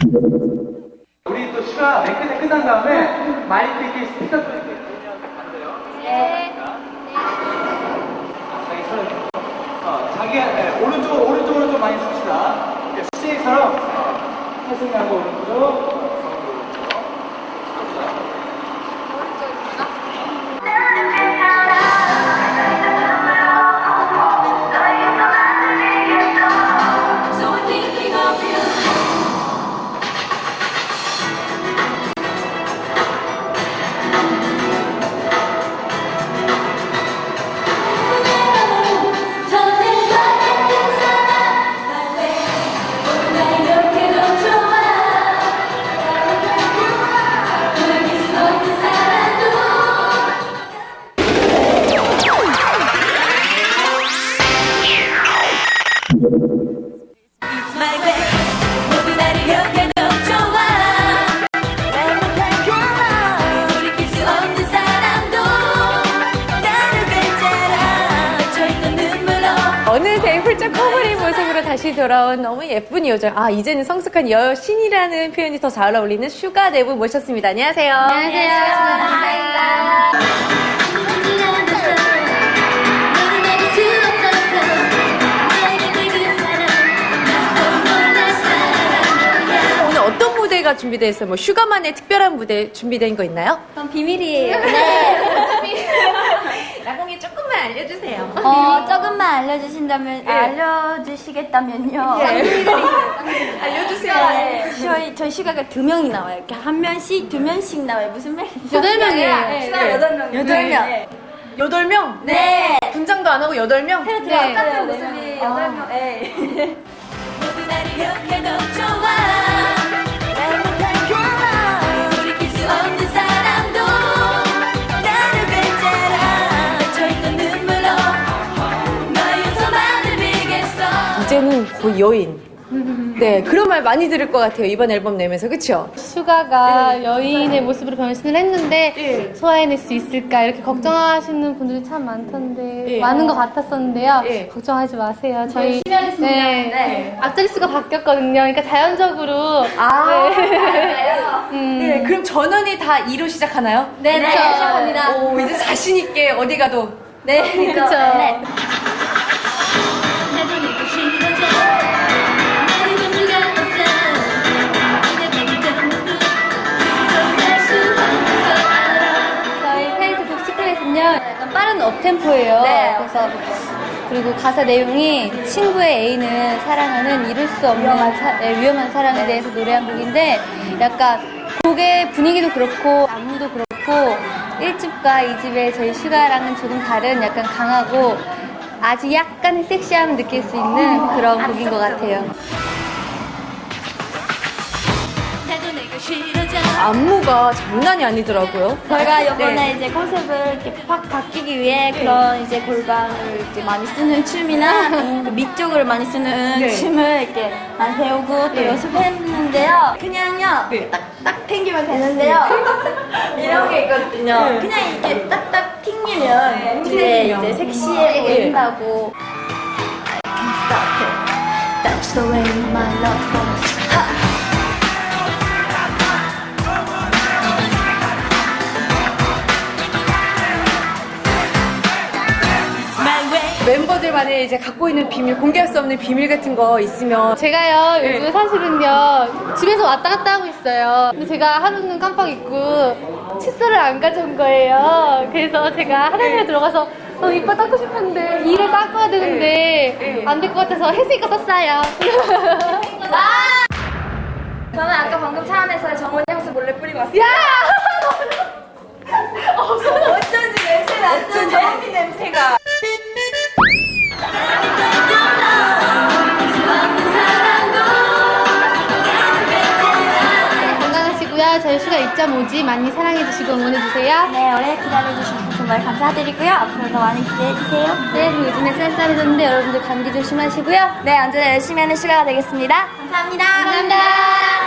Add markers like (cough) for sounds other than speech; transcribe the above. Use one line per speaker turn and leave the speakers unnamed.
우리 또 슈가 맨 끝에 끝난 다음에 마이크 이렇게 스피커 또 이렇게 들으면 안 돼요.
네.
자기 손을 어, 자기 네, 오른쪽 오른쪽으로 좀 많이 씁시다. 이렇게 CJ처럼 태승하고 오른쪽.
어느새 훌쩍 커버린 모습으로 다시 돌아온 너무 예쁜 요정. 아, 이제는 성숙한 여신이라는 표현이 더 잘 어울리는 슈가 내부 모셨습니다. 안녕하세요.
너는
준비되어 있어요? 뭐 슈가만의 특별한 무대 준비된 거 있나요?
그럼 비밀이에요. (laughs)
나중에 조금만 알려주세요.
어, 조금만 알려주신다면, 알려주시겠다면요. (laughs)
알려주세요.
네, 저희, 저희 슈가가 두 명이 나와요. 이렇게 한 명씩, 두 명씩 나와요. 무슨 말이죠?
여덟 명이에요.
슈가 여덟 명. 여덟 명.
여덟 명?
네.
분장도 안 하고 여덟 명?
새로 들어왔어요. 모습이 여덟 명. 네. (laughs)
모두 나를 이렇게 더 좋아
이제는 거의 여인. 네, 그런 말 많이 들을 것 같아요. 이번 앨범 내면서. 그쵸?
슈가가 여인의 모습으로 변신을 했는데
네.
소화해낼 수 있을까 이렇게 걱정하시는 분들이 참 많던데
네.
많은 것 같았었는데요.
네.
걱정하지 마세요. 저희
하겠습니다.
네,
네.
앞자리 수가 바뀌었거든요. 그러니까 자연적으로
아.
음,
네, 그럼 전원이 다 2로 시작하나요?
네, 네. 시작합니다.
오, 이제 자신있게 어디 가도.
네.
그쵸.
네. 업템포예요
네.
그래서 그리고 가사 내용이 친구의 애인을 사랑하는 이룰 수 없는 위험한, 사, 네, 위험한 사랑에 대해서 노래한 곡인데 약간 곡의 분위기도 그렇고 안무도 그렇고 1집과 2집의 저희 슈가랑은 조금 다른 약간 강하고 아주 약간의 섹시함을 느낄 수 있는 그런 곡인 것 같아요.
나도 내가 싫어져
안무가 장난이 아니더라고요.
저희가 이번에
네.
이제 컨셉을 이렇게 확 바뀌기 위해 그런 이제 골반을 이렇게 많이 쓰는 춤이나 그 밑쪽을 많이 쓰는
네.
춤을 이렇게 많이 배우고 또 연습했는데요. 그냥요
네.
딱딱 튕기면 되는데요. (laughs) 이런 게 있거든요. 그냥 이렇게 딱딱 튕기면 뒤에 이제 섹시해 보인다고. That's the way my love goes.
멤버들만의 이제 갖고 있는 비밀, 공개할 수 없는 비밀 같은 거 있으면
제가요
네.
요즘 사실은요 집에서 왔다 갔다 하고 있어요. 근데 제가 하루는 깜빡 잊고 칫솔을 안 가져온 거예요. 그래서 제가 화장실에 들어가서 어, 이빨 닦고 싶은데 이를 닦아야 되는데 안 될 것 같아서 했으니까 썼어요. (laughs)
저는 아까 방금 차 안에서 정원 향수 몰래 뿌리고 왔어요.
야! 저희 슈가 2.5지 많이 사랑해주시고 응원해주세요.
네, 오래 기다려주셔서 정말 감사드리고요. 앞으로도 많이 기대해주세요. 네, 그리고 요즘에 쌀쌀해졌는데 여러분들 감기 조심하시고요. 네, 언제나 열심히 하는 슈가가 되겠습니다. 감사합니다. 감사합니다.